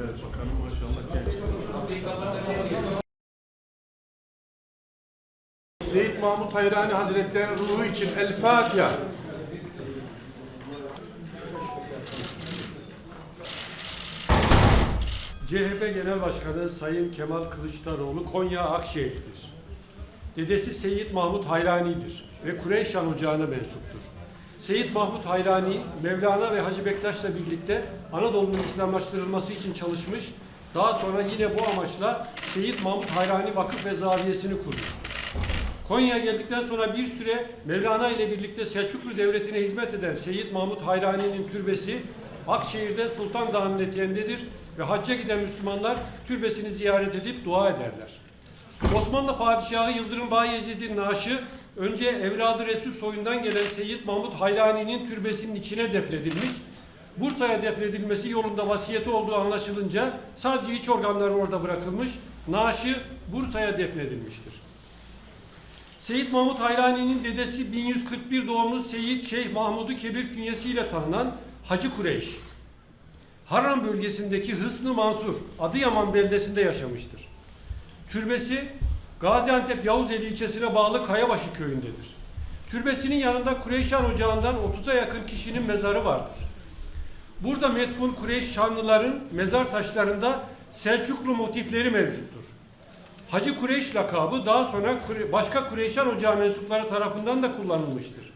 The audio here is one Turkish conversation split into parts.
Evet bakanım maşallah genç. Seyyid Mahmut Hayrani Hazretleri'nin ruhu için El Fatiha. CHP Genel Başkanı Sayın Kemal Kılıçdaroğlu Konya Akşehirlidir. Dedesi Seyit Mahmut Hayrani'dir ve Kureyşan Ocağı'na mensuptur. Seyit Mahmut Hayrani, Mevlana ve Hacı Bektaş'la birlikte Anadolu'nun İslamlaştırılması için çalışmış, daha sonra yine bu amaçla Seyit Mahmut Hayrani Vakıf ve Zaviyesini kurmuş. Konya'ya geldikten sonra bir süre Mevlana ile birlikte Selçuklu Devleti'ne hizmet eden Seyyid Mahmut Hayrani'nin türbesi Akşehir'de Sultan Dağı'nın eteğindedir ve hacca giden Müslümanlar türbesini ziyaret edip dua ederler. Osmanlı Padişahı Yıldırım Bayezid'in naaşı önce evladı Resul soyundan gelen Seyyid Mahmut Hayrani'nin türbesinin içine defnedilmiş. Bursa'ya defnedilmesi yolunda vasiyeti olduğu anlaşılınca sadece iç organları orada bırakılmış, naaşı Bursa'ya defnedilmiştir. Seyit Mahmut Hayrani'nin dedesi 1141 doğumlu Seyit Şeyh Mahmudu Kebir künyesiyle tanınan Hacı Kureyş. Harran bölgesindeki Hısnı Mansur, Adıyaman beldesinde yaşamıştır. Türbesi Gaziantep Yavuzeli ilçesine bağlı Kayabaşı köyündedir. Türbesinin yanında Kureyşan Ocağı'ndan 30'a yakın kişinin mezarı vardır. Burada metfun Kureyş Şanlıların mezar taşlarında Selçuklu motifleri mevcuttur. Hacı Kureyş lakabı daha sonra başka Kureyşan Ocağı mensupları tarafından da kullanılmıştır.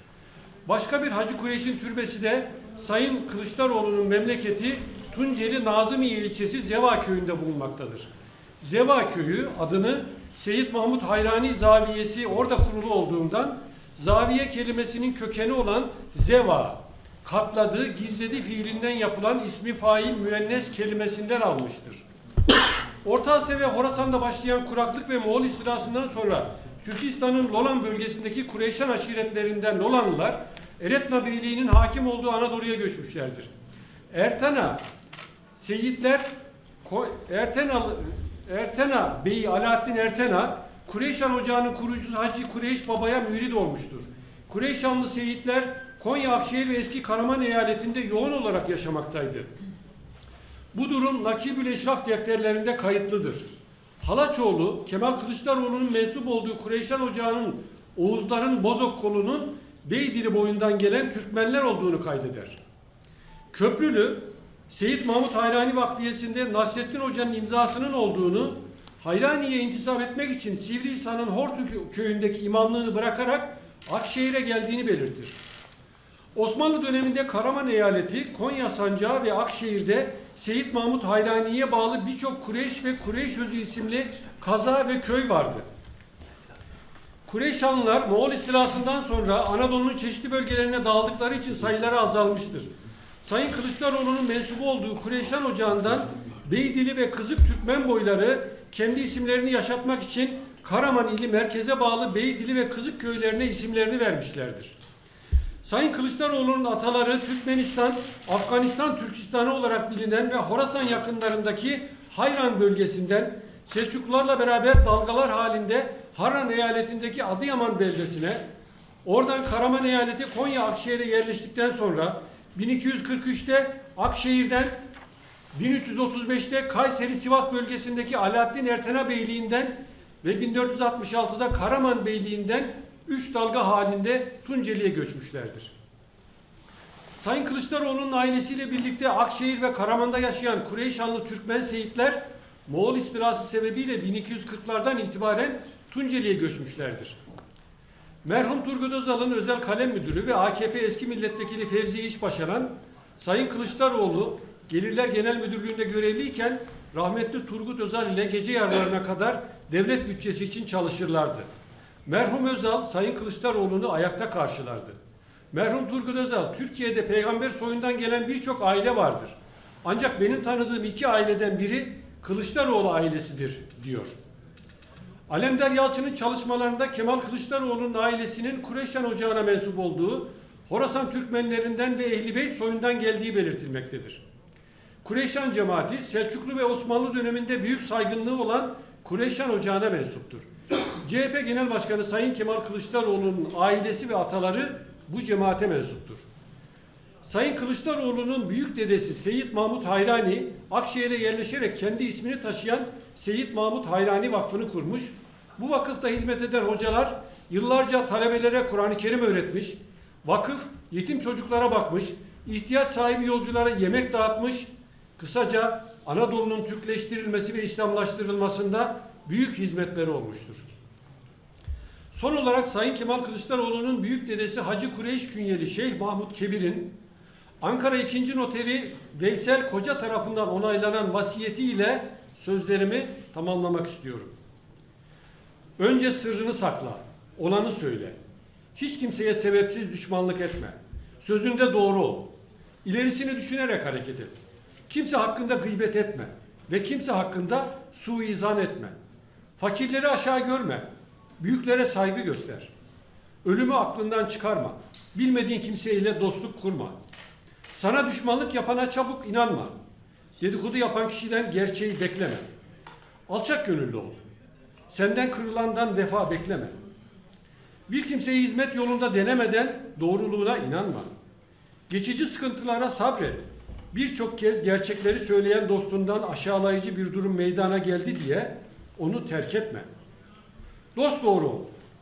Başka bir Hacı Kureyş'in türbesi de Sayın Kılıçdaroğlu'nun memleketi Tunceli Nazımiye ilçesi Zeva köyünde bulunmaktadır. Zeva köyü adını Seyyid Mahmut Hayrani Zaviyesi orada kurulu olduğundan zaviye kelimesinin kökeni olan zeva, katladı, gizledi fiilinden yapılan ismi fail müennes kelimesinden almıştır. Orta Asya ve Horasan'da başlayan kuraklık ve Moğol istilasından sonra Türkistan'ın Lolan bölgesindeki Kureyşan aşiretlerinden Lolanlılar Eretna Beyliği'nin hakim olduğu Anadolu'ya göçmüşlerdir. Ertena Seyitler Ko- Ertena Bey Alaaddin Ertena Kureyşan Ocağı'nın kurucusu Hacı Kureyş Baba'ya mürid olmuştur. Kureyşanlı Seyitler Konya, Akşehir ve eski Karaman eyaletinde yoğun olarak yaşamaktaydı. Bu durum Nakibül Eşraf defterlerinde kayıtlıdır. Halaçoğlu, Kemal Kılıçdaroğlu'nun mensup olduğu Kureyşan Ocağı'nın Oğuzların Bozok kolunun Beydili boyundan gelen Türkmenler olduğunu kaydeder. Köprülü, Seyit Mahmut Hayrani Vakfiyesi'nde Nasrettin Hoca'nın imzasının olduğunu, Hayrani'ye intisap etmek için Sivrihisar'ın Hortu köyündeki imamlığını bırakarak Akşehir'e geldiğini belirtir. Osmanlı döneminde Karaman eyaleti, Konya Sancağı ve Akşehir'de Seyit Mahmut Hayrani'ye bağlı birçok Kureyş ve Kureyş Özü isimli kaza ve köy vardı. Kureyşanlılar Moğol istilasından sonra Anadolu'nun çeşitli bölgelerine dağıldıkları için sayıları azalmıştır. Sayın Kılıçdaroğlu'nun mensubu olduğu Kureyşan Ocağı'ndan Beydili ve Kızık Türkmen boyları kendi isimlerini yaşatmak için Karaman ili merkeze bağlı Beydili ve Kızık köylerine isimlerini vermişlerdir. Sayın Kılıçdaroğlu'nun ataları Türkmenistan, Afganistan Türkistanı olarak bilinen ve Horasan yakınlarındaki Hayran bölgesinden Selçuklularla beraber dalgalar halinde Harran eyaletindeki Adıyaman beldesine, oradan Karaman eyaleti Konya Akşehir'e yerleştikten sonra 1243'te Akşehir'den 1335'te Kayseri Sivas bölgesindeki Alaaddin Ertena Beyliği'nden ve 1466'da Karaman Beyliği'nden üç dalga halinde Tunceli'ye göçmüşlerdir. Sayın Kılıçdaroğlu'nun ailesiyle birlikte Akşehir ve Karaman'da yaşayan Kureyşanlı Türkmen Seyitler Moğol istilası sebebiyle 1240'lardan itibaren Tunceli'ye göçmüşlerdir. Merhum Turgut Özal'ın özel kalem müdürü ve AKP eski milletvekili Fevzi İşbaşaran, Sayın Kılıçdaroğlu Gelirler Genel Müdürlüğü'nde görevliyken rahmetli Turgut Özal ile gece yarılarına kadar devlet bütçesi için çalışırlardı. Merhum Özal Sayın Kılıçdaroğlu'nu ayakta karşılardı. Merhum Turgut Özal Türkiye'de peygamber soyundan gelen birçok aile vardır. Ancak benim tanıdığım iki aileden biri Kılıçdaroğlu ailesidir diyor. Alemdar Yalçın'ın çalışmalarında Kemal Kılıçdaroğlu'nun ailesinin Kureyşan Ocağı'na mensup olduğu, Horasan Türkmenlerinden ve Ehli Beyt soyundan geldiği belirtilmektedir. Kureyşan cemaati Selçuklu ve Osmanlı döneminde büyük saygınlığı olan Kureyşan Ocağı'na mensuptur. CHP Genel Başkanı Sayın Kemal Kılıçdaroğlu'nun ailesi ve ataları bu cemaate mensuptur. Sayın Kılıçdaroğlu'nun büyük dedesi Seyit Mahmut Hayrani, Akşehir'e yerleşerek kendi ismini taşıyan Seyit Mahmut Hayrani Vakfı'nı kurmuş. Bu vakıfta hizmet eden hocalar yıllarca talebelere Kur'an-ı Kerim öğretmiş. Vakıf yetim çocuklara bakmış, ihtiyaç sahibi yolculara yemek dağıtmış. Kısaca Anadolu'nun Türkleştirilmesi ve İslamlaştırılmasında büyük hizmetleri olmuştur. Son olarak Sayın Kemal Kılıçdaroğlu'nun büyük dedesi Hacı Kureyş Künyeli Şeyh Mahmut Kebir'in Ankara 2. Noteri Veysel Koca tarafından onaylanan vasiyetiyle sözlerimi tamamlamak istiyorum. Önce sırrını sakla, olanı söyle. Hiç kimseye sebepsiz düşmanlık etme. Sözünde doğru ol. İlerisini düşünerek hareket et. Kimse hakkında gıybet etme ve kimse hakkında suizan etme. Fakirleri aşağı görme. Büyüklere saygı göster. Ölümü aklından çıkarma. Bilmediğin kimseyle dostluk kurma. Sana düşmanlık yapana çabuk inanma. Dedikodu yapan kişiden gerçeği bekleme. Alçak gönüllü ol. Senden kırılandan vefa bekleme. Bir kimseye hizmet yolunda denemeden doğruluğuna inanma. Geçici sıkıntılara sabret. Birçok kez gerçekleri söyleyen dostundan aşağılayıcı bir durum meydana geldi diye onu terk etme. Dost doğru ol.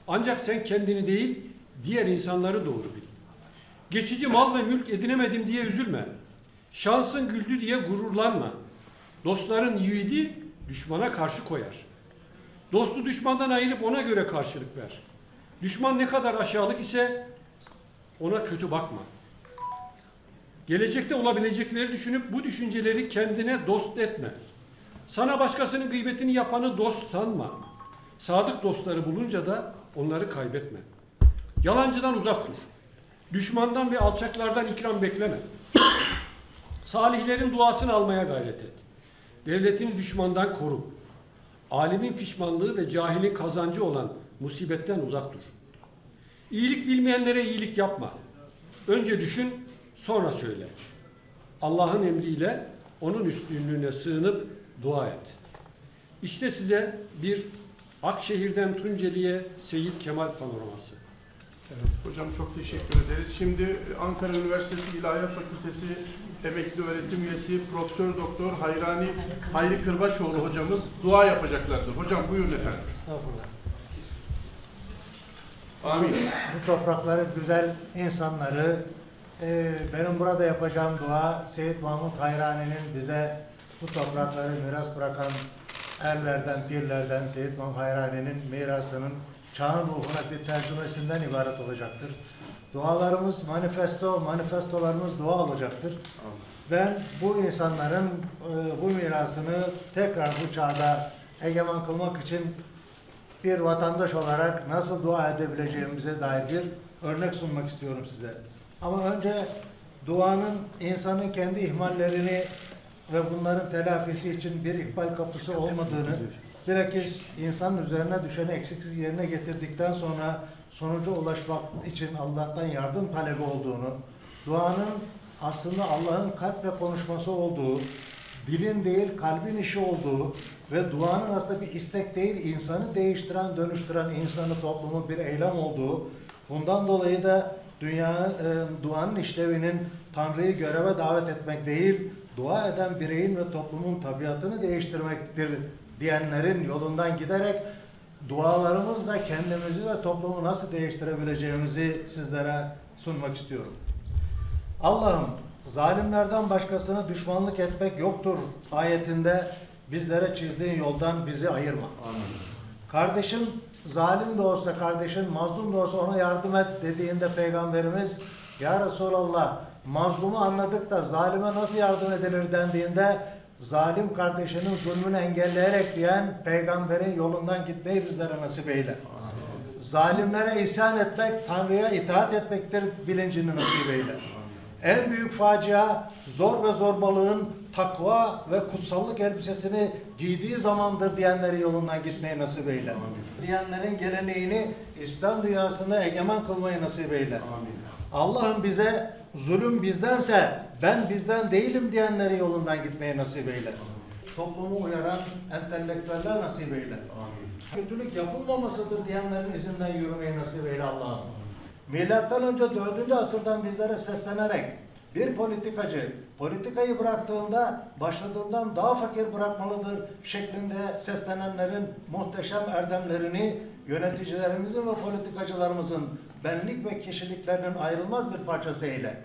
Ancak sen kendini değil, diğer insanları doğru bil. Geçici mal ve mülk edinemedim diye üzülme. Şansın güldü diye gururlanma. Dostların yiğidi düşmana karşı koyar. Dostu düşmandan ayırıp ona göre karşılık ver. Düşman ne kadar aşağılık ise ona kötü bakma. Gelecekte olabilecekleri düşünüp bu düşünceleri kendine dost etme. Sana başkasının gıybetini yapanı dost sanma. Sadık dostları bulunca da onları kaybetme. Yalancıdan uzak dur. Düşmandan ve alçaklardan ikram bekleme. Salihlerin duasını almaya gayret et. Devletini düşmandan koru. Alimin pişmanlığı ve cahilin kazancı olan musibetten uzak dur. İyilik bilmeyenlere iyilik yapma. Önce düşün, sonra söyle. Allah'ın emriyle onun üstünlüğüne sığınıp dua et. İşte size bir Akşehir'den Tunceli'ye Seyit Kemal panoraması. Evet, hocam çok teşekkür ederiz. Şimdi Ankara Üniversitesi İlahiyat Fakültesi emekli öğretim üyesi Profesör Doktor Hayrani Hayri Kırbaşoğlu hocamız dua yapacaklardır. Hocam buyurun efendim. Estağfurullah. Amin. Bu toprakları güzel insanları e, benim burada yapacağım dua Seyit Mahmut Hayrani'nin bize bu toprakları miras bırakan erlerden, pirlerden Seyit Mahmut Hayrani'nin mirasının çağın ruhuna bir tercümesinden ibaret olacaktır. Dualarımız manifesto, manifestolarımız dua olacaktır. Ben bu insanların e, bu mirasını tekrar bu çağda egemen kılmak için bir vatandaş olarak nasıl dua edebileceğimize dair bir örnek sunmak istiyorum size. Ama önce duanın insanın kendi ihmallerini ve bunların telafisi için bir ihmal kapısı olmadığını, bilakis insanın üzerine düşeni eksiksiz yerine getirdikten sonra sonuca ulaşmak için Allah'tan yardım talebi olduğunu, duanın aslında Allah'ın kalp ve konuşması olduğu, dilin değil kalbin işi olduğu ve duanın aslında bir istek değil insanı değiştiren, dönüştüren insanı toplumu bir eylem olduğu, bundan dolayı da dünya e, duanın işlevinin Tanrı'yı göreve davet etmek değil, dua eden bireyin ve toplumun tabiatını değiştirmektir diyenlerin yolundan giderek dualarımızla kendimizi ve toplumu nasıl değiştirebileceğimizi sizlere sunmak istiyorum. Allah'ım zalimlerden başkasına düşmanlık etmek yoktur ayetinde bizlere çizdiğin yoldan bizi ayırma. Kardeşin zalim de olsa, kardeşin mazlum da olsa ona yardım et dediğinde Peygamberimiz Ya Resulallah mazlumu anladık da zalime nasıl yardım edilir dendiğinde zalim kardeşinin zulmünü engelleyerek diyen peygamberin yolundan gitmeyi bizlere nasip eyle. Zalimlere isyan etmek, Tanrı'ya itaat etmektir bilincini nasip eyle. En büyük facia zor ve zorbalığın takva ve kutsallık elbisesini giydiği zamandır diyenleri yolundan gitmeyi nasip eyle. Diyenlerin geleneğini İslam dünyasında egemen kılmayı nasip eyle. Allah'ım bize zulüm bizdense ben bizden değilim diyenleri yolundan gitmeyi nasip eyle. Toplumu uyaran entelektüeller nasip eyle. Kötülük yapılmamasıdır diyenlerin izinden yürümeyi nasip eyle Allah'ım. Milattan önce 4. asırdan bizlere seslenerek Bir politikacı politikayı bıraktığında başladığından daha fakir bırakmalıdır şeklinde seslenenlerin muhteşem erdemlerini yöneticilerimizin ve politikacılarımızın benlik ve kişiliklerinin ayrılmaz bir parçası eyle.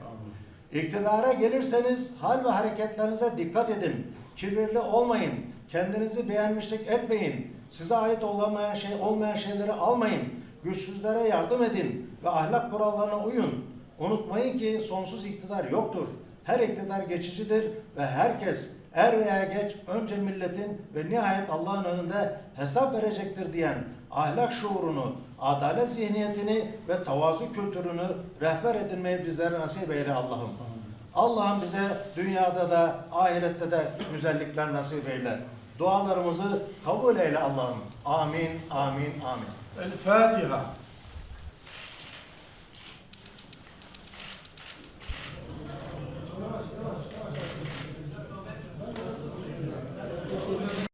İktidara gelirseniz hal ve hareketlerinize dikkat edin. Kibirli olmayın. Kendinizi beğenmişlik etmeyin. Size ait olamayan şey olmayan şeyleri almayın. Güçsüzlere yardım edin ve ahlak kurallarına uyun. Unutmayın ki sonsuz iktidar yoktur. Her iktidar geçicidir ve herkes er veya geç önce milletin ve nihayet Allah'ın önünde hesap verecektir diyen ahlak şuurunu, adalet zihniyetini ve tavazu kültürünü rehber edinmeyi bizlere nasip eyle Allah'ım. Allah'ım bize dünyada da ahirette de güzellikler nasip eyle. Dualarımızı kabul eyle Allah'ım. Amin, amin, amin. El Fatiha.